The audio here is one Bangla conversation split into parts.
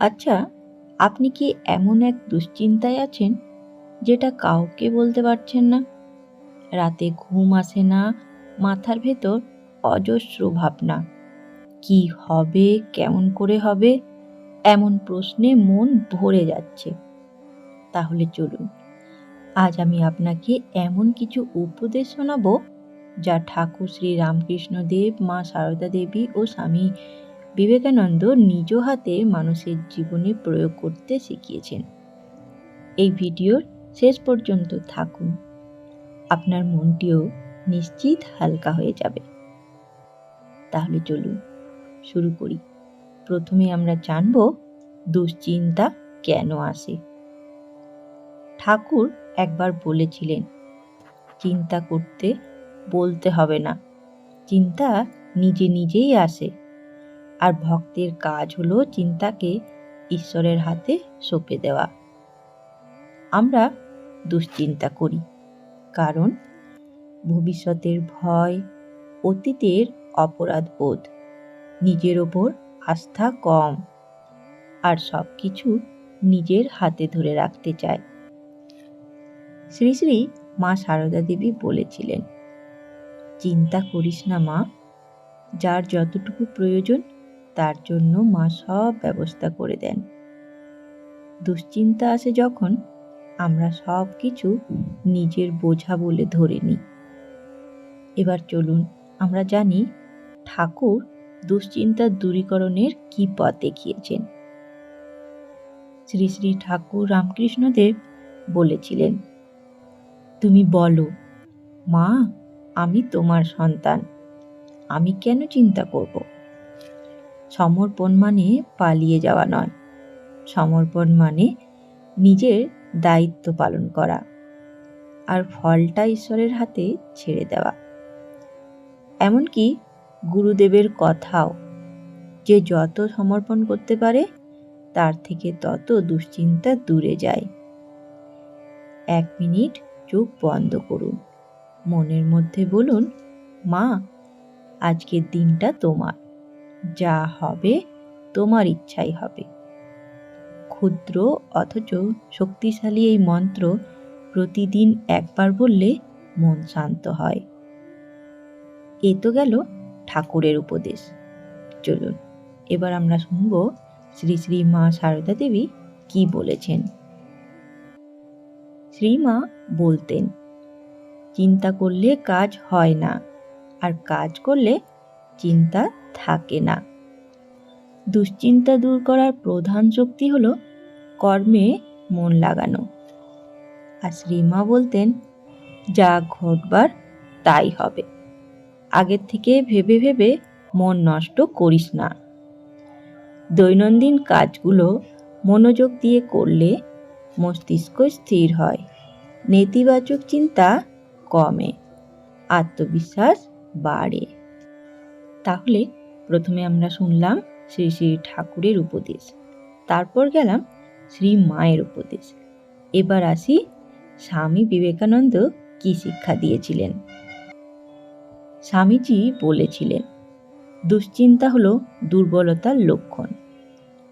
আচ্ছা আপনি কি এমন এক দুশ্চিন্তায় আছেন যেটা কাউকে বলতে পারছেন না? রাতে ঘুম আসে না, মাথার ভেতর অজস্র ভাবনা। কি হবে, কেমন করে হবে, এমন প্রশ্নে মন ভরে যাচ্ছে। তাহলে চলুন, আজ আমি আপনাকে এমন কিছু উপদেশ শোনাবো যা ঠাকুর শ্রী রামকৃষ্ণ দেব মা সারদা দেবী ও স্বামী বিবেকানন্দ নিজ হাতে মানুষের জীবনে প্রয়োগ করতে শিখিয়েছেন। এই ভিডিওর শেষ পর্যন্ত থাকুন। আপনার মনটিও নিশ্চিত হালকা হয়ে যাবে। তাহলে চলুন শুরু করি। প্রথমে আমরা জানব, দুশ্চিন্তা কেন আসে? ঠাকুর একবার বলেছিলেন, চিন্তা করতে বলতে হবে না। চিন্তা নিজে নিজেই আসে। আর ভক্তের কাজ হলো চিন্তাকে ঈশ্বরের হাতে সঁপে দেওয়া। আমরা দুশ্চিন্তা করি, কারণ ভবিষ্যতের ভয় অতীতের অপরাধ বোধ, নিজের ওপর আস্থা কম, আর সব কিছু নিজের হাতে ধরে রাখতে চায়। শ্রী শ্রী মা সারদা দেবী বলেছিলেন, চিন্তা করিস না মা, যার যতটুকু প্রয়োজন তার জন্য মা সব ব্যবস্থা করে দেন। দুশ্চিন্তা আসে যখন আমরা সব কিছু নিজের বোঝা বলে ধরে নিই। এবার চলুন, আমরা জানি ঠাকুর দুশ্চিন্তা দূরীকরণের কি পথ দেখিয়েছেন। শ্রী শ্রী ঠাকুর রামকৃষ্ণদেব বলেছিলেন, তুমি বলো, মা, আমি তোমার সন্তান, আমি কেন চিন্তা করব? সমর্পণ মানে পালিয়ে যাওয়া নয়। সমর্পণ মানে নিজের দায়িত্ব পালন করা আর ফলটা ঈশ্বরের হাতে ছেড়ে দেওয়া। এমনকি গুরুদেবের কথাও যে যত সমর্পণ করতে পারে, তার থেকে তত দুশ্চিন্তা দূরে যায়। এক মিনিট চোখ বন্ধ করুন। মনের মধ্যে বলুন, মা, আজকের দিনটা তোমার। যা হবে, তোমার ইচ্ছাই হবে। ক্ষুদ্র অথচ শক্তিশালী এই মন্ত্র প্রতিদিন একবার বললে মন শান্ত হয়। এ তো গেল ঠাকুরের উপদেশ। চলুন, এবার আমরা শুনব শ্রী শ্রী মা সারদা দেবী কি বলেছেন। শ্রীমা বলতেন, চিন্তা করলে কাজ হয় না, আর কাজ করলে চিন্তা থাকে না। দুশ্চিন্তা দূর করার প্রধান শক্তি হলো কর্মে মন লাগানো। আর শ্রীমা বলতেন, যা ঘটবার তাই হবে। আগের থেকে ভেবে ভেবে মন নষ্ট করিস না। দৈনন্দিন কাজগুলো মনোযোগ দিয়ে করলে মস্তিষ্ক স্থির হয়। নেতিবাচক চিন্তা কমে। আত্মবিশ্বাস বাড়ে। তাহলে প্রথমে আমরা শুনলাম শ্রী শ্রী ঠাকুরের উপদেশ। তারপর গেলাম শ্রী মায়ের উপদেশ। এবার আসি স্বামী বিবেকানন্দ কি শিক্ষা দিয়েছিলেন? স্বামীজি বলেছিলেন, দুশ্চিন্তা হলো দুর্বলতার লক্ষণ।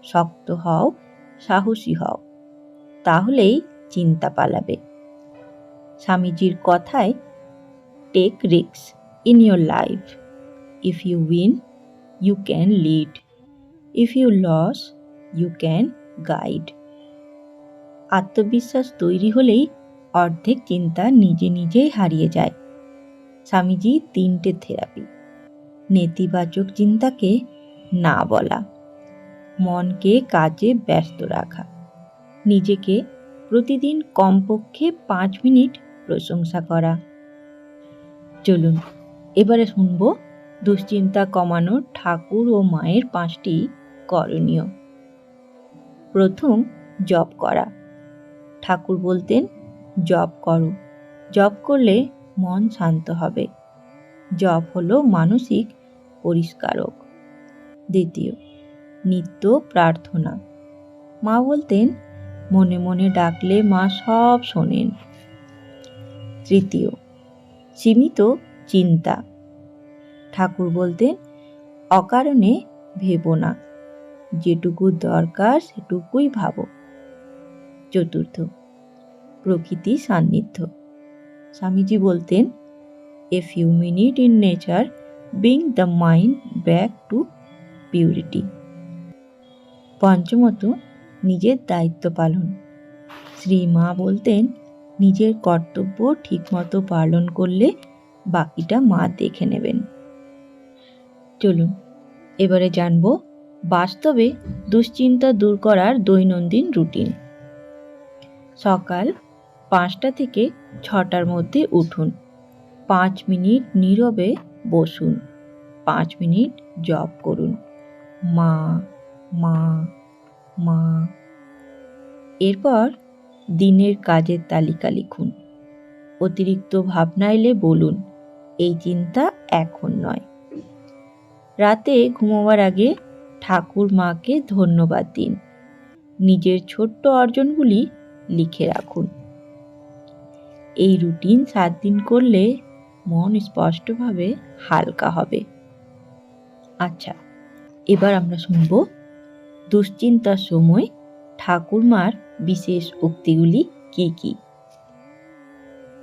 শক্ত হও, সাহসী হও, তাহলেই চিন্তা পালাবে। স্বামীজির কথায় take risks in your life if you win you can lead if you lose you can guide আত্মবিশ্বাস তৈরি হলেই অর্ধেক চিন্তা নিজে নিজেই হারিয়ে যায়। স্বামীজি তিনটে থেরাপি। নেতিবাচক চিন্তাকে না বলা। মনকে কাজে ব্যস্ত রাখা। নিজেকে প্রতিদিন কমপক্ষে পাঁচ মিনিট প্রশংসা করা। চলুন, এবারে শুনব দুশ্চিন্তা কমানোর ঠাকুর ও মায়ের পাঁচটি করণীয়। প্রথম, জপ করা। ঠাকুর বলতেন, জপ করো। জপ করলে মন শান্ত হবে। জপ হলো মানসিক পরিষ্কারক। দ্বিতীয়, নিত্য প্রার্থনা। মা বলতেন, মনে মনে ডাকলে মা সব শোনেন। তৃতীয়, সীমিত চিন্তা। ঠাকুর বলতেন অকারণে ভেবো না। যেটুকু দরকার সেটুকুই ভাবো। চতুর্থ, প্রকৃতি সান্নিধ্য। স্বামীজি বলতেন a few minute in nature bring the mind back to purity পঞ্চমত, নিজের দায়িত্ব পালন। শ্রী মা বলতেন, নিজের কর্তব্য ঠিকমতো পালন করলে বাকিটা মা দেখে নেবেন। চলুন, এবারে জানব বাস্তবে দুশ্চিন্তা দূর করার দৈনন্দিন রুটিন। সকাল পাঁচটা থেকে ছটার মধ্যে উঠুন, পাঁচ মিনিট নীরবে বসুন, পাঁচ মিনিট জপ করুন, মা মা মা। এরপর দিনের কাজের তালিকা লিখুন, অতিরিক্ত ভাবনা এলে বলুন, এই চিন্তা এখন নয়। রাতে ঘুমোবার আগে ঠাকুর মাকে ধন্যবাদ দিন। নিজের ছোট্ট অর্জনগুলি লিখে রাখুন। এই রুটিন সাত দিন করলে মন স্পষ্টভাবে হালকা হবে। আচ্ছা এবার আমরা শুনব দুশ্চিন্তার সময় ঠাকুরমার বিশেষ উক্তিগুলি কি কি?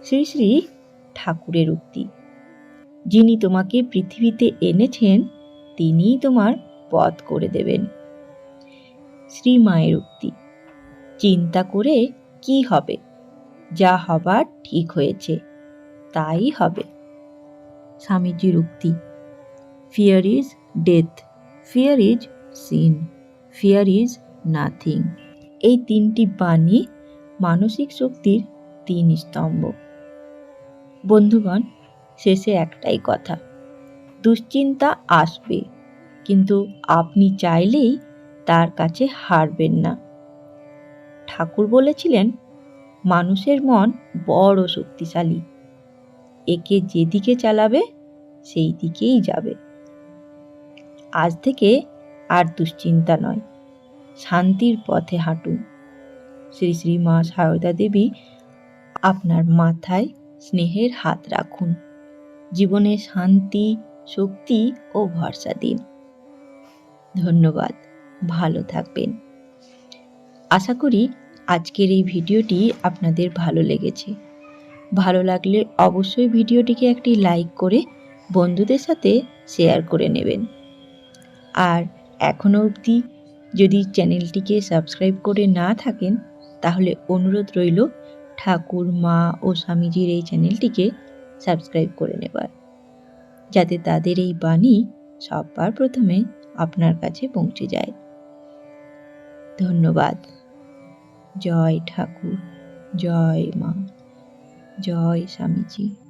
শ্রী শ্রী ঠাকুরের উক্তি, যিনি তোমাকে পৃথিবীতে এনেছেন তিনিই তোমার পথ করে দেবেন। শ্রী মায়ের উক্তি। চিন্তা করে কি হবে? যা হবার ঠিক হয়েছে, তাই হবে। স্বামীজির উক্তি। Fear is death fear is sin fear is nothing এই তিনটি বাণী মানসিক শক্তির তিন স্তম্ভ। বন্ধুগণ, শেষে একটাই কথা। দুশ্চিন্তা আসবে। কিন্তু আপনি চাইলেই তার কাছে হারবেন না। ঠাকুর বলেছিলেন, মানুষের মন বড় শক্তিশালী। একে যেদিকে চালাবে সেই দিকেই যাবে। আজ থেকে আর দুশ্চিন্তা নয়। শান্তির পথে হাঁটুন। শ্রী শ্রী মা সারদা দেবী আপনার মাথায় স্নেহের হাত রাখুন। জীবনে শান্তি শক্তি ও ভরসা দিন। ধন্যবাদ। ভালো থাকবেন। আশা করি আজকের এই ভিডিওটি আপনাদের ভালো লেগেছে। ভালো লাগলে অবশ্যই ভিডিওটিকে একটি লাইক করে বন্ধুদের সাথে শেয়ার করে নেবেন। আর এখনও অবধি যদি চ্যানেলটিকে সাবস্ক্রাইব করে না থাকেন, তাহলে অনুরোধ রইল ঠাকুর, মা ও স্বামীজির এই চ্যানেলটিকে সাবস্ক্রাইব করে নেবার। যাতে তাদের এই বাণী সবার প্রথমে আপনার কাছে পৌঁছে যায়। ধন্যবাদ। জয় ঠাকুর, জয় মা, জয় স্বামীজি।